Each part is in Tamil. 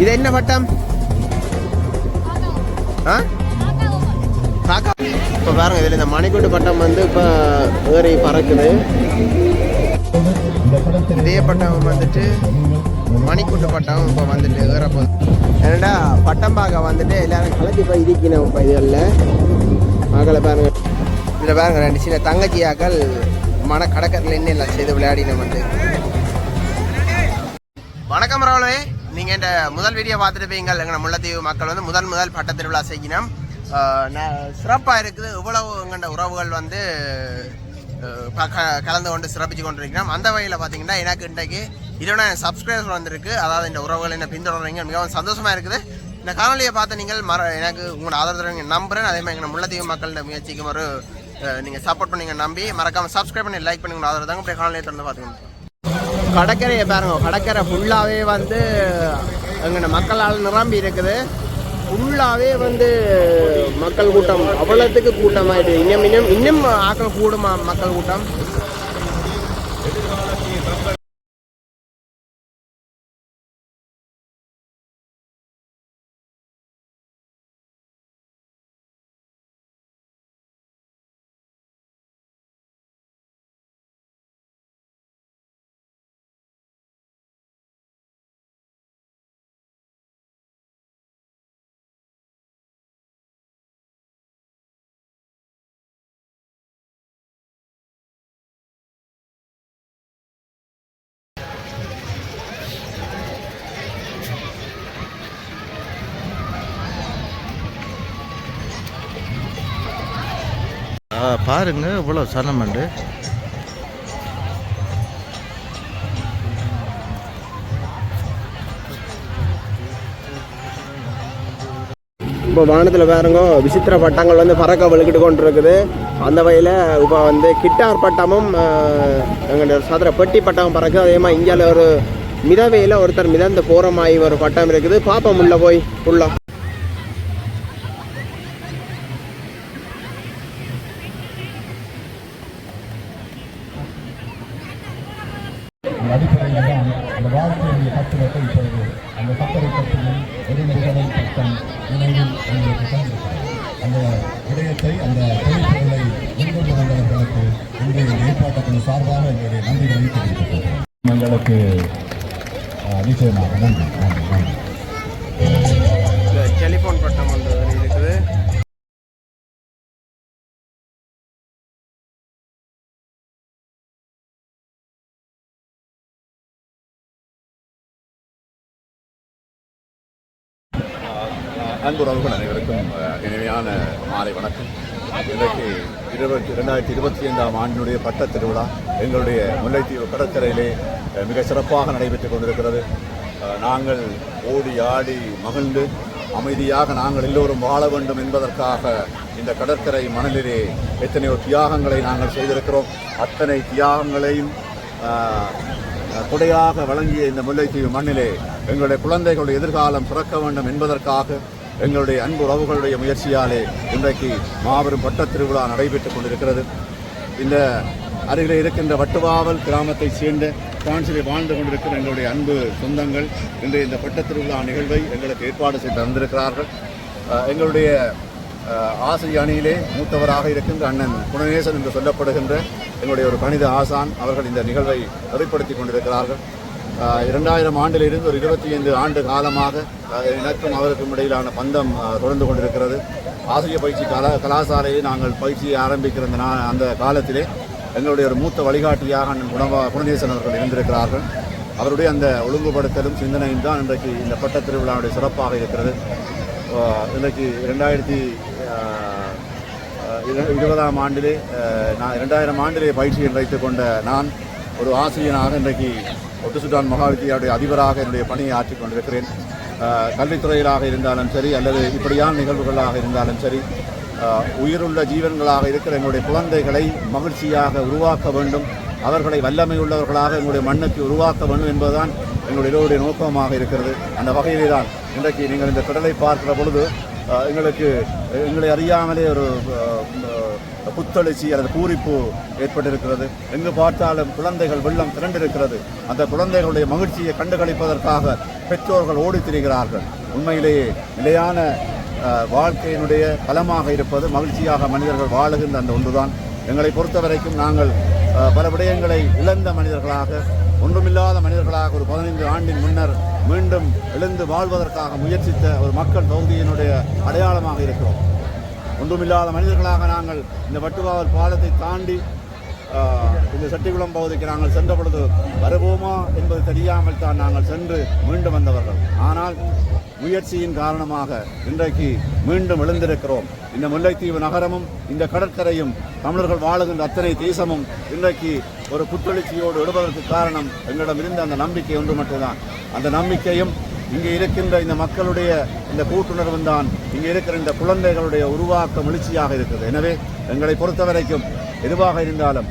இது என்ன பட்டம்? ஆ? காக்கா இப்போ பாருங்க இதில் இந்த மணிக்கூட்டு பட்டம் வந்து இப்போ ஏறி பறக்குது. இதே பட்டம் வந்துட்டு மணிக்கூட்டு பட்டம் இப்போ வந்துட்டு ஏறப்போ என்னடா பட்டம் பார்க்க வந்துட்டு எல்லாரும் கலக்கி போய் இருக்கணும் இப்போ இதில். மகளை பாருங்க. இதில் பாருங்க ரெண்டு சின்ன தங்கச்சியாக்கள் மன கடற்கரையில் என்ன எல்லாம் செய்து விளையாடினோம் வந்து. வணக்கம் ராவலே நீங்கள் இந்த முதல் வீடியோ பார்த்துருப்பீங்க எங்கள் முல்லைத்தீவு மக்கள் வந்து முதல் முதல் பட்ட திருவிழா செய்யணும். சிறப்பாக இருக்குது. இவ்வளவு எங்கள்ட உறவுகள் வந்து ப- க- கலந்து கொண்டு சிறப்பிச்சு கொண்டிருக்கிறோம். அந்த வகையில் பார்த்தீங்கன்னா எனக்கு இன்றைக்கு இருபதாயிரம் சப்ஸ்கிரைபர் வந்திருக்கு. அதாவது இந்த உறவுகள் என்ன பின்தொடர்றீங்க மிகவும் சந்தோஷமாக இருக்குது. இந்த காணொலியை பார்த்து நீங்கள் மற எனக்கு உங்களோட ஆதரவு நம்புகிறேன் அதே மாதிரி எங்கள் முல்லைத்தீவு மக்களோட முயற்சிக்கும் ஒரு நீங்கள் சப்போர்ட் பண்ணிங்க நம்பி மறக்காமல் சப்ஸ்கிரைப் பண்ணி லைக் பண்ணி உங்களோட ஆதரவு தாங்க. இப்படி காணொலியை தொடர்ந்து பார்த்துக்கணும் கடற்கரையை பாருங்க. கடற்கரை ஃபுல்லாகவே வந்து எங்கட மக்களால் நிரம்பி இருக்குது. ஃபுல்லாகவே வந்து மக்கள் கூட்டம் அவ்வளோத்துக்கு கூட்டமாயிட்டு இன்னும் இன்னும் இன்னும் ஆக்கள் கூடுமா மக்கள் கூட்டம்? ஆ, பாருங்க இவ்வளோ சனமண்டு இப்போ வானத்தில் பாருங்க விசித்திர பட்டங்கள் வந்து பறக்க விழுக்கிட்டு கொண்டு இருக்குது அந்த வகையில் இப்போ வந்து கிட்டார் பட்டமும் எங்களுடைய சதுர பெட்டி பட்டமும் பறக்கு அதே மாதிரி இந்தியாவில் ஒரு மிதவையில் ஒருத்தர் மிதந்து போகிற மாதிரி ஒரு பட்டம் இருக்குது. பாப்பம் உள்ள போய் ஃபுல்லாக அதன் அடிப்படையில் தான் அந்த வாழ்க்கையுடைய தத்துவத்தை இப்பொழுது அந்த சக்கரை பற்றியும் எரிமுகவல் திட்டம் நினைவில் உங்களுக்கு தந்திருக்கிறது அந்த விடயத்தை அந்த தொழில்பொருளை முன்கொண்டு வந்தவர்களுக்கு இன்றைய ஏற்பாட்டத்தின் சார்பாக எங்களுடைய நன்றி தெரிவித்துக் கொள்கிறோம் எங்களுக்கு நிச்சயமாக நன்றி. நன்றி. நன்றி. அன்புறவுகள் அனைவருக்கும் இனிமையான மாலை வணக்கம். இன்றைக்கு இருபத்தி இரண்டாயிரத்தி இருபத்தி ஐந்தாம் ஆண்டினுடைய பட்டத் திருவிழா எங்களுடைய முல்லைத்தீவு கடற்கரையிலே மிக சிறப்பாக நடைபெற்றுக் கொண்டிருக்கிறது. நாங்கள் ஓடி ஆடி மகிழ்ந்து அமைதியாக நாங்கள் எல்லோரும் வாழ வேண்டும் என்பதற்காக இந்த கடற்கரை மணலிலே எத்தனையோ தியாகங்களை நாங்கள் செய்திருக்கிறோம். அத்தனை தியாகங்களையும் குடையாக கொடையாக வழங்கிய இந்த முல்லைத்தீவு மண்ணிலே எங்களுடைய குழந்தைகளுடைய எதிர்காலம் பிறக்க வேண்டும் என்பதற்காக எங்களுடைய அன்பு உறவுகளுடைய முயற்சியாலே இன்றைக்கு மாபெரும் பட்டத் திருவிழா நடைபெற்றுக் கொண்டிருக்கிறது. இந்த அருகில் இருக்கின்ற வட்டுவாவல் கிராமத்தைச் சேர்ந்த பிரான்சிலே வாழ்ந்து கொண்டிருக்கிற எங்களுடைய அன்பு சொந்தங்கள் இன்று இந்த பட்ட திருவிழா நிகழ்வை எங்களுக்கு ஏற்பாடு செய்து தந்திருக்கிறார்கள். எங்களுடைய ஆசை ஆசிரிய அணியிலே மூத்தவராக இருக்கின்ற அண்ணன் குணநேசன் என்று சொல்லப்படுகின்ற எங்களுடைய ஒரு கணித ஆசான் அவர்கள் இந்த நிகழ்வை வெளிப்படுத்தி கொண்டிருக்கிறார்கள். இரண்டாயிரம் ஆண்டிலிருந்து ஒரு இருபத்தி ஐந்து ஆண்டு காலமாக எனக்கும் அவருக்கும் இடையிலான பந்தம் தொடர்ந்து கொண்டிருக்கிறது. ஆசிரிய பயிற்சி கலா கலாசாலையை நாங்கள் பயிற்சியை ஆரம்பிக்கிற அந்த அந்த காலத்திலே எங்களுடைய ஒரு மூத்த வழிகாட்டியாக குணவா குணதேசன் அவர்கள் இருந்திருக்கிறார்கள். அவருடைய அந்த ஒழுங்குபடுத்தலும் சிந்தனையும் தான் இன்றைக்கு இந்த பட்டத் திருவிழாவுடைய சிறப்பாக இருக்கிறது. இன்றைக்கு ரெண்டாயிரத்தி இரு- இருபதாம் ஆண்டிலே நான் இரண்டாயிரம் ஆண்டிலே பயிற்சியில் வைத்துக் கொண்ட நான் ஒரு ஆசிரியனாக இன்றைக்கு ஒத்துசுடான் மகாவித்தியாவுடைய அதிபராக என்னுடைய பணியை ஆற்றிக் கொண்டிருக்கிறேன். கல்வித்துறையிலாக இருந்தாலும் சரி அல்லது இப்படியான நிகழ்வுகளாக இருந்தாலும் சரி உயிருள்ள ஜீவன்களாக இருக்கிற எங்களுடைய குழந்தைகளை மகிழ்ச்சியாக உருவாக்க வேண்டும். அவர்களை வல்லமை உள்ளவர்களாக எங்களுடைய மண்ணுக்கு உருவாக்க வேண்டும் என்பதுதான் எங்களுடைய நோக்கமாக இருக்கிறது. அந்த வகையிலே தான் இன்றைக்கு நீங்கள் இந்த கடலை பார்க்கிற பொழுது எங்களுக்கு எங்களை அறியாமலே ஒரு புத்தளிச்சி அல்லது பூரிப்பு ஏற்பட்டிருக்கிறது. எங்கு பார்த்தாலும் குழந்தைகள் வெள்ளம் திரண்டிருக்கிறது. அந்த குழந்தைகளுடைய மகிழ்ச்சியை கண்டுகளிப்பதற்காக பெற்றோர்கள் ஓடித் திரிகிறார்கள். உண்மையிலேயே நிலையான வாழ்க்கையினுடைய பலமாக இருப்பது மகிழ்ச்சியாக மனிதர்கள் வாழுகின்ற அந்த ஒன்றுதான். எங்களை பொறுத்த வரைக்கும் நாங்கள் பல விடயங்களை இழந்த மனிதர்களாக ஒன்றுமில்லாத மனிதர்களாக ஒரு பதினைந்து ஆண்டின் முன்னர் மீண்டும் எழுந்து வாழ்வதற்காக முயற்சித்த ஒரு மக்கள் தொகுதியினுடைய அடையாளமாக இருக்கிறோம். ஒன்றுமில்லாத மனிதர்களாக நாங்கள் இந்த வட்டுவாவல் பாலத்தை தாண்டி இந்த சட்டிக்குளம் பகுதிக்கு நாங்கள் சென்ற பொழுது வருவோமா என்பது தெரியாமல் தான் நாங்கள் சென்று மீண்டும் வந்தவர்கள். ஆனால் முயற்சியின் காரணமாக இன்றைக்கு மீண்டும் எழுந்திருக்கிறோம். இந்த முல்லைத்தீவு நகரமும் இந்த கடற்கரையும் தமிழர்கள் வாழுகின்ற அத்தனை தேசமும் இன்றைக்கு ஒரு புத்தெழுச்சியோடு எழுவதற்கு காரணம் எங்களிடம் இருந்த அந்த நம்பிக்கை ஒன்று மட்டும்தான் அந்த நம்பிக்கையும் இங்கே இருக்கின்ற இந்த மக்களுடைய இந்த கூட்டுணர்வு தான் இங்கே இருக்கிற இந்த குழந்தைகளுடைய உருவாக்க எழுச்சியாக இருக்குது எனவே எங்களை பொறுத்த வரைக்கும் எதுவாக இருந்தாலும்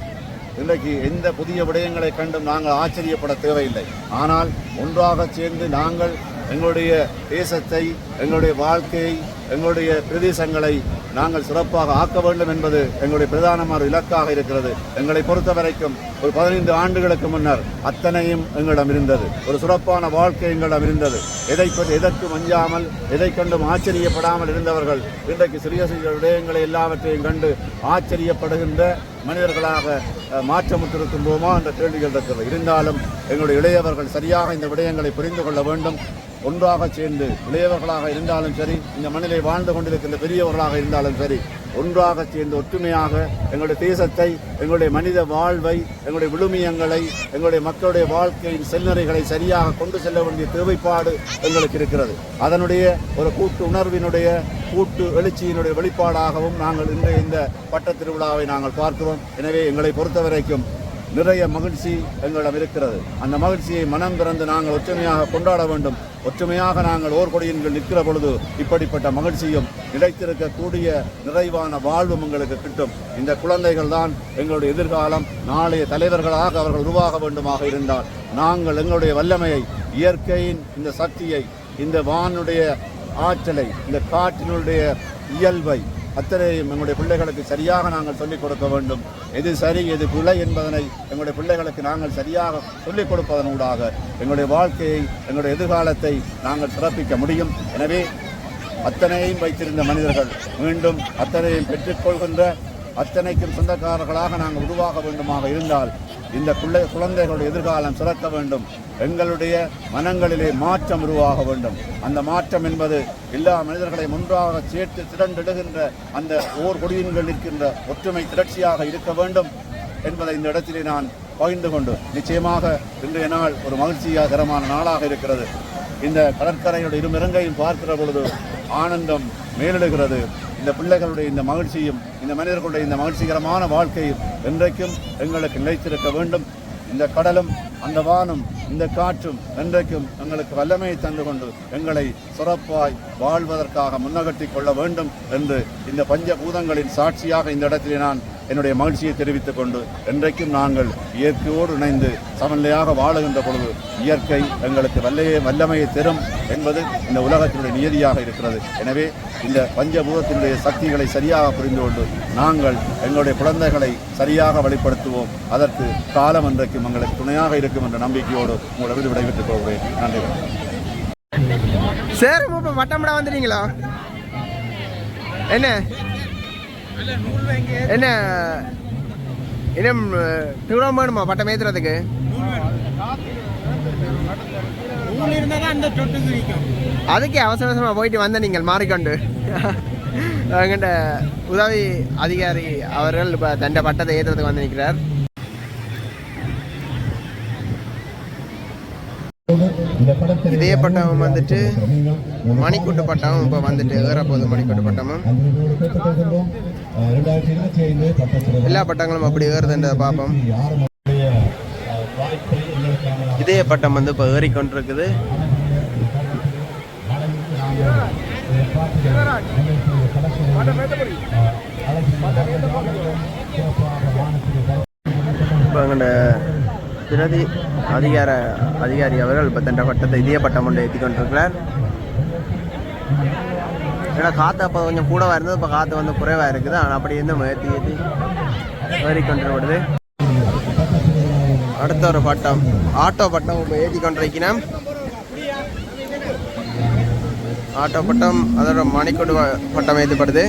இன்றைக்கு எந்த புதிய விடயங்களை கண்டும் நாங்கள் ஆச்சரியப்பட தேவையில்லை. ஆனால் ஒன்றாக சேர்ந்து நாங்கள் எங்களுடைய தேசத்தை எங்களுடைய வாழ்க்கையை எங்களுடைய பிரதேசங்களை நாங்கள் சிறப்பாக ஆக்க வேண்டும் என்பது எங்களுடைய பிரதானமான ஒரு இலக்காக இருக்கிறது. எங்களை பொறுத்த வரைக்கும் ஒரு பதினைந்து ஆண்டுகளுக்கு முன்னர் அத்தனையும் எங்களிடம் இருந்தது. ஒரு சிறப்பான வாழ்க்கை எங்களிடம் இருந்தது. எதை எதற்கும் அஞ்சாமல் எதை கண்டும் ஆச்சரியப்படாமல் இருந்தவர்கள் இன்றைக்கு சிறிய சிறிய விடயங்களை எல்லாவற்றையும் கண்டு ஆச்சரியப்படுகின்ற மனிதர்களாக அஹ், மாற்றமுற்றிருக்கின்றோமா என்ற கேள்விகள் இருக்கிறது. இருந்தாலும் எங்களுடைய இளையவர்கள் சரியாக இந்த விடயங்களை புரிந்து கொள்ள வேண்டும். ஒன்றாக சேர்ந்து இளையவர்களாக இருந்தாலும் சரி இந்த மண்ணிலே வாழ்ந்து கொண்டிருக்கின்ற பெரியவர்களாக இருந்தாலும் சரி ஒன்றாக சேர்ந்து ஒற்றுமையாக எங்களுடைய தேசத்தை எங்களுடைய மனித வாழ்வை எங்களுடைய விழுமியங்களை எங்களுடைய மக்களுடைய வாழ்க்கையின் செல்நிறைகளை சரியாக கொண்டு செல்ல வேண்டிய தேவைப்பாடு எங்களுக்கு இருக்கிறது. அதனுடைய ஒரு கூட்டு உணர்வினுடைய கூட்டு எழுச்சியினுடைய வெளிப்பாடாகவும் நாங்கள் இன்றைய இந்த பட்ட திருவிழாவை நாங்கள் பார்க்கிறோம். எனவே எங்களை பொறுத்த வரைக்கும் நிறைய மகிழ்ச்சி எங்களிடம் இருக்கிறது. அந்த மகிழ்ச்சியை மனம் திறந்து நாங்கள் ஒற்றுமையாக கொண்டாட வேண்டும். ஒற்றுமையாக நாங்கள் ஓர் கொடியின்கள் நிற்கிற பொழுது இப்படிப்பட்ட மகிழ்ச்சியும் நிலைத்திருக்கக்கூடிய நிறைவான வாழ்வும் எங்களுக்கு கிட்டும். இந்த குழந்தைகள் தான் எங்களுடைய எதிர்காலம். நாளைய தலைவர்களாக அவர்கள் உருவாக வேண்டுமாக இருந்தால் நாங்கள் எங்களுடைய வல்லமையை இயற்கையின் இந்த சக்தியை இந்த வானுடைய ஆற்றலை இந்த காற்றினுடைய இயல்பை அத்தனையும் எங்களுடைய பிள்ளைகளுக்கு சரியாக நாங்கள் சொல்லிக் கொடுக்க வேண்டும். எது சரி எது பிழை என்பதனை எங்களுடைய பிள்ளைகளுக்கு நாங்கள் சரியாக சொல்லிக் கொடுப்பதனூடாக எங்களுடைய வாழ்க்கையை எங்களுடைய எதிர்காலத்தை நாங்கள் சிறப்பிக்க முடியும். எனவே அத்தனையும் வைத்திருந்த மனிதர்கள் மீண்டும் அத்தனையும் பெற்றுக்கொள்கின்ற அத்தனைக்கும் சொந்தக்காரர்களாக நாங்கள் உருவாக வேண்டுமாக இருந்தால் இந்த பிள்ளை குழந்தைகளுடைய எதிர்காலம் சிறக்க வேண்டும். எங்களுடைய மனங்களிலே மாற்றம் உருவாக வேண்டும். அந்த மாற்றம் என்பது எல்லா மனிதர்களை ஒன்றாக சேர்த்து திரண்டிடுகின்ற அந்த ஓர் கொடியின்கள் இருக்கின்ற ஒற்றுமை திரட்சியாக இருக்க வேண்டும் என்பதை இந்த இடத்திலே நான் பகிர்ந்து கொண்டு நிச்சயமாக இன்றைய நாள் ஒரு மகிழ்ச்சியாகரமான நாளாக இருக்கிறது. இந்த கடற்கரையோட இருமிரங்கையும் பார்க்கிற பொழுது ஆனந்தம் மேலிடுகிறது இந்த பிள்ளைகளுடைய இந்த மகிழ்ச்சியும் இந்த மனிதர்களுடைய இந்த மகிழ்ச்சிகரமான வாழ்க்கையும் என்றைக்கும் எங்களுக்கு நிலைத்திருக்க வேண்டும். இந்த கடலும் அந்த வானும் இந்த காற்றும் என்றைக்கும் எங்களுக்கு வல்லமையை தந்து கொண்டு எங்களை சிறப்பாய் வாழ்வதற்காக முன்னகட்டி கொள்ள வேண்டும் என்று இந்த பஞ்சபூதங்களின் சாட்சியாக இந்த இடத்திலே நான் என்னுடைய மகிழ்ச்சியை தெரிவித்துக் கொண்டு என்றைக்கும் நாங்கள் இயற்கையோடு இணைந்து சமநிலையாக வாழுகின்ற பொழுது இயற்கை எங்களுக்கு வல்லையே வல்லமையை தரும் என்பது இந்த உலகத்தினுடைய நியதியாக இருக்கிறது. எனவே இந்த பஞ்சபூதத்தினுடைய சக்திகளை சரியாக புரிந்து கொண்டு நாங்கள் எங்களுடைய குழந்தைகளை சரியாக வழிப்படுத்துவோம். அதற்கு காலம் இன்றைக்கும் எங்களுக்கு துணையாக இருக்கும் என்ற நம்பிக்கையோடு உங்களது விடைபெற்றுக் கொள்கிறேன். நன்றி. சேரும் சார் வந்துட்டீங்களா? என்ன? என்ன? என்ன தூரம் வேணுமா? பட்டம் ஏத்துறதுக்கு? அதுக்கே அவசர அவசரமாக போயிட்டு வந்த நீங்கள் மாறிக்கொண்டு. எங்கிட்ட உதவி அதிகாரி அவர்கள் இப்போ தண்ட பட்டத்தை ஏற்றுறதுக்கு வந்து நிற்கிறார் இந்த படத்தில் இதே பட்டம் வந்துட்டு மணிக்கூட்டு பட்டம் இப்போ வந்துட்டு ஏறப்போகுது மணிக்கூட்டு பட்டமும் எல்லா பட்டங்களும் அப்படி ஏறுதுன்றதை பார்ப்போம். இதே பட்டம் வந்து இப்போ ஏறிக்கொண்டிருக்குது. இப்போ எங்கள்ட பிரதி அதிகார அதிகாரி அவர்கள் இப்போ தண்ட பட்டத்தை இதே பட்டம் கொண்டு ஏற்றி கொண்டிருக்கிறார். ஏன்னா காற்று அப்போ கொஞ்சம் கூடவா இருந்தது இப்போ காற்று வந்து குறைவாக இருக்குது. ஆனால் அப்படி இருந்து ஏற்றி ஏற்றி ஏறி கொண்டு அடுத்த ஒரு பட்டம். ஆட்டோ பட்டம் இப்போ ஏற்றி கொண்டிருக்கிறேன் ஆட்டோ பட்டம் அதோட மணிக்கொடு பட்டம் ஏற்றப்படுது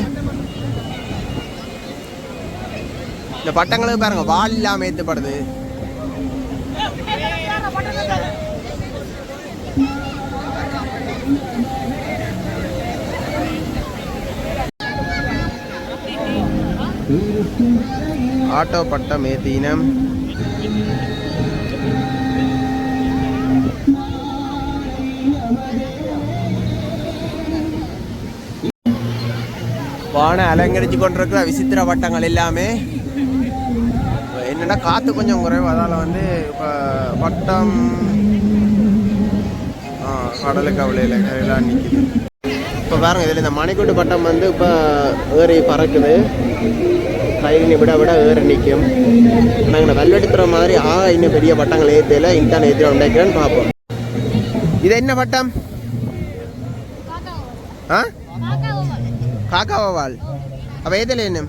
இந்த பட்டங்களுக்கு பாருங்க வால் இல்லாமல் ஏற்றப்படுது ஆட்டோ பட்டம் ஏற்றினம் வான அலங்கரிச்சு கொண்டிருக்கிற விசித்திர வட்டங்கள் எல்லாமே. என்னென்னா காற்று கொஞ்சம் குறைவு. அதால் வந்து இப்போ வட்டம் கடலுக்கு அவ்வளோ எல்லாம் நிற்கிது இப்போ பாருங்க இதில் இந்த மணிக்கூட்டு பட்டம் வந்து இப்போ ஏறி பறக்குது. பயிரினை விட விட வேறு நிற்கும் நாங்கள் வெள்ளெடுக்கிற மாதிரி ஆ இன்னும் பெரிய பட்டங்கள் ஏற்றல இன்தான் ஏற்றி உண்டாக்கிறேன்னு பார்ப்போம். இது என்ன பட்டம்? ஆ? காக்காவால் அப்போ ஏதல என்ன?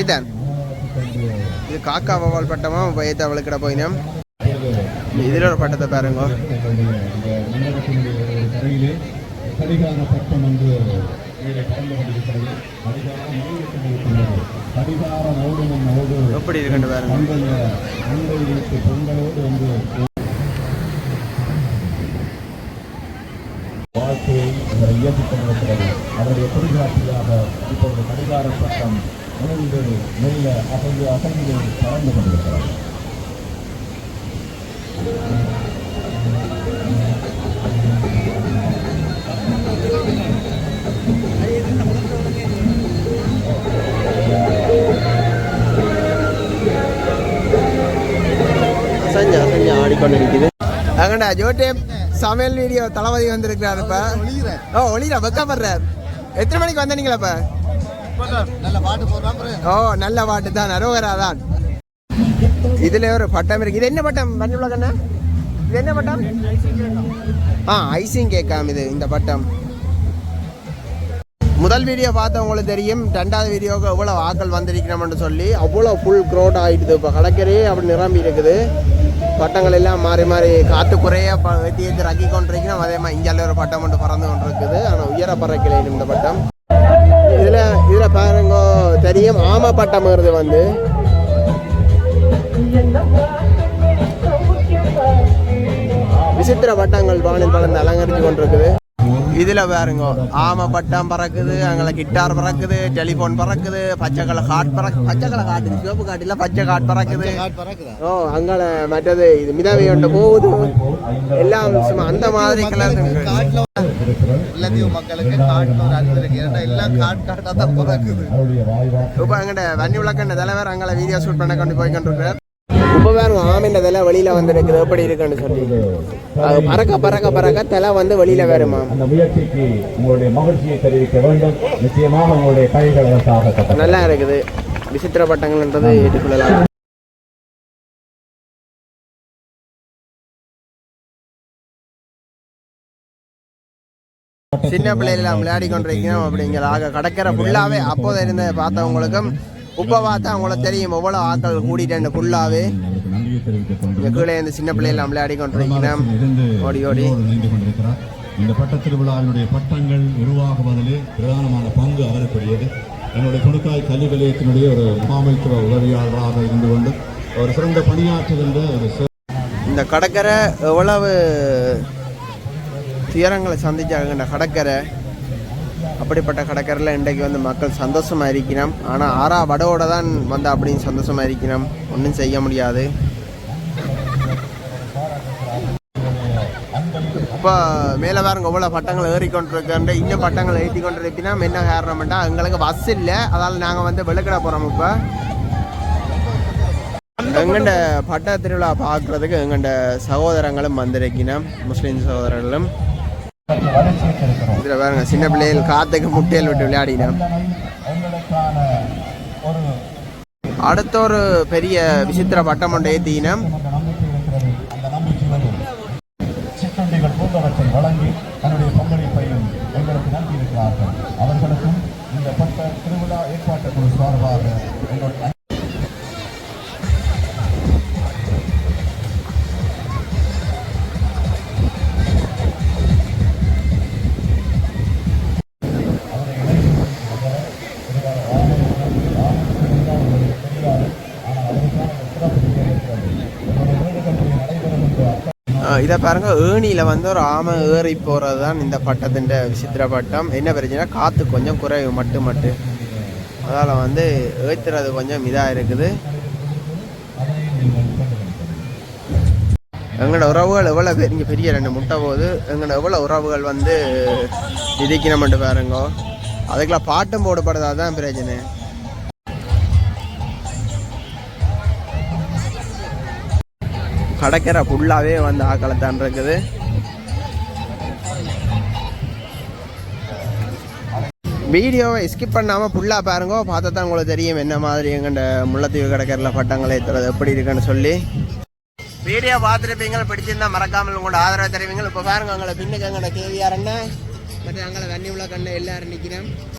ஏதான் இது காக்கா வவால் பட்டமா? இப்போ ஏத்த அவளுக்கிட போயினோம். இதில் ஒரு பட்டத்தை பாருங்க. எப்படி இருக்குன்னு பாருங்க பண்டைய வந்து வாழ்க்கையை இவர் இயக்கிக் கொண்டிருக்கிறது அவருடைய குறிகாட்சியாக இப்பொழுது கடிகார சட்டம் உணர்ந்து மெல்ல அசைந்து அசைந்து பறந்து கொண்டிருக்கிறது சஞ்சா சஞ்சா ஆடிக்கொண்டு இருக்குது அங்கண்டா ஜோட்டேப் சமையல் வீடியோ தளபதி வந்திருக்கிறாரு இப்ப. ஓ ஒளிரா வெக்கப்படுறார். எத்தனை மணிக்கு வந்தீங்களா இப்ப? ஓ நல்ல பாட்டு தான் அரோகரா தான். இதுல ஒரு பட்டம் இருக்கு. இது என்ன பட்டம்? மண்ணுள்ள கண்ணா இது என்ன பட்டம்? ஆ ஐசிங் கேட்காம இது இந்த பட்டம். முதல் வீடியோ பார்த்தவங்களுக்கு தெரியும். ரெண்டாவது வீடியோவுக்கு எவ்வளோ ஆக்கள் வந்திருக்கிறோம்னு சொல்லி. அவ்வளோ ஃபுல் க்ரௌட் ஆகிடுது இப்போ கடற்கரையே அப்படி நிரம்பி இருக்குது. பட்டங்கள் எல்லாம் மாறி மாறி காற்று குறைய ஏற்றி ஏற்றி ரக்கி கொண்டிருக்கணும் அதே மாதிரி இங்கே ஒரு பட்டம் மட்டும் பறந்து கொண்டு இருக்குது ஆனால் உயர பறக்கலை இந்த பட்டம். இதில் இதில் பாருங்க தெரியும். ஆம பட்டம்ங்கிறது வந்து. விசித்திர பட்டங்கள் வானில் வளர்ந்து அலங்கரித்து கொண்டிருக்குது. இதுல பாருங்க ஆம பட்டம் பறக்குது அங்கே கிட்டார் பறக்குது டெலிஃபோன் பறக்குது பச்சை கலர் காட் பறக்கு பச்சை கலர் காட்டு சிவப்பு காட்டு இல்ல பச்சை காட் பறக்குது. ஓ அங்கால மற்றது இது மிதவை ஒன்று போகுது. எல்லாம் அந்த மாதிரி கலர் எல்லாத்தையும் மக்களுக்கு காட்டுல ஒரு அறிவு இருக்கு. ஏன்னா எல்லாம் காட்டு காட்டா தான் பிறக்குது. அவருடைய வாய்வாக்கு இப்போ அங்கிட்ட வன்னி விளக்கண்ட தலைவர் அங்கே வீடியோ ஷூட் பண்ண கொண்டு போய் கொண்டிருக்கார் இப்போ பாருங்க ஆமின் தலை வெளியில வந்துருக்குது. எப்படி இருக்குன்னு சொல்லி. அது பறக்க பறக்க பறக்க தலை வந்து வெளியில வருமா? அந்த முயற்சிக்கு உங்களுடைய மகிழ்ச்சியை தெரிவிக்க வேண்டும். நிச்சயமாக உங்களுடைய கைகள். நல்லா இருக்குது. விசித்திர பட்டங்கள்ன்றது ஏற்றுக்கொள்ளலாம். சின்ன பிள்ளைகள் விளையாடி கொண்டிருக்கணும் அப்படிங்கிறதாக கடற்கரை ஃபுல்லாகவே அப்போது இருந்த பார்த்தவங்களுக்கும் இப்போ பார்த்தா அவங்களுக்கு தெரியும். எவ்வளோ ஆட்கள் கூட்டிட்டு ஃபுல்லாகவே இங்கே கீழே இந்த சின்ன பிள்ளைகள் விளையாடி கொண்டிருக்கணும் இருந்து ஓடி. ஓடி இந்த பட்டத் திருவிழாவினுடைய பட்டங்கள் உருவாகுவதிலே பிரதானமான பங்கு அவருக்குரியது. என்னுடைய கொடுக்காய் கல்வி நிலையத்தினுடைய ஒரு முகாமைத்துவ உதவியாளராக இருந்து கொண்டு ஒரு சிறந்த பணியாற்றுகின்ற ஒரு இந்த கடற்கரை எவ்வளவு துயரங்களை சந்திச்சாங்க கடற்கரை அப்படிப்பட்ட கடற்கரையில் இன்றைக்கு வந்து மக்கள் சந்தோஷமாக இருக்கிறோம் ஆனால் ஆறா வடவோட தான் வந்து அப்படின்னு சந்தோஷமாக இருக்கிறோம் ஒன்றும் செய்ய முடியாது. இப்போ மேலே பாருங்க எவ்வளோ பட்டங்கள் ஏறிக்கொண்டிருக்கின்ற இன்னும் பட்டங்கள் ஏற்றி கொண்டு இருப்பினா என்ன காரணம்ட்டா எங்களுக்கு பஸ் இல்லை. அதால் நாங்கள் வந்து வெளுக்கட போகிறோம் இப்போ. எங்கண்ட பட்ட திருவிழா பார்க்குறதுக்கு எங்கண்ட சகோதரங்களும் வந்திருக்கணும் முஸ்லீம் சகோதரர்களும். இதில் பாருங்க சின்ன பிள்ளைகள் காத்துக்கு முட்டையில் விட்டு விளையாடினோம் அடுத்த ஒரு பெரிய விசித்திர பட்டம் ஒன்று ஏற்றினோம் இதை பாருங்கள் ஏணியில் வந்து ஒரு ஆமை ஏறி போகிறது தான் இந்த பட்டத்தின் விசித்திர பட்டம். என்ன பிரச்சனை காற்று கொஞ்சம் குறைவு மட்டும் மட்டும் அதால் வந்து ஏற்றுறது கொஞ்சம் இதாக இருக்குது. எங்களோட உறவுகள் எவ்வளோ பெரிய பெரிய ரெண்டு முட்டை போகுது. எங்களோட எவ்வளோ உறவுகள் வந்து விதிக்கணும்ட்டு பாருங்க. அதுக்கெல்லாம் பாட்டும் போடப்படுறதா தான் பிரச்சனை. கடற்கரை ஃபுல்லாகவே வந்து ஆக்களத்தான் இருக்குது. வீடியோவை ஸ்கிப் பண்ணாமல் ஃபுல்லாக பாருங்க. பார்த்தா தான் உங்களுக்கு தெரியும் என்ன மாதிரி எங்கண்ட முல்லைத்தீவு கடற்கரையில் பட்டங்களை ஏற்றுறது எப்படி இருக்குன்னு சொல்லி. வீடியோ பார்த்துருப்பீங்க பிடிச்சிருந்தா மறக்காமல் உங்களோட ஆதரவு தெரிவிங்க. இப்போ பாருங்க உங்களை பின்னுக்கு எங்கள்ட கேவியார் அண்ணன் மற்ற எங்களை தண்ணி உள்ள கண்ணு எல்லாரும் நிற்கிறேன்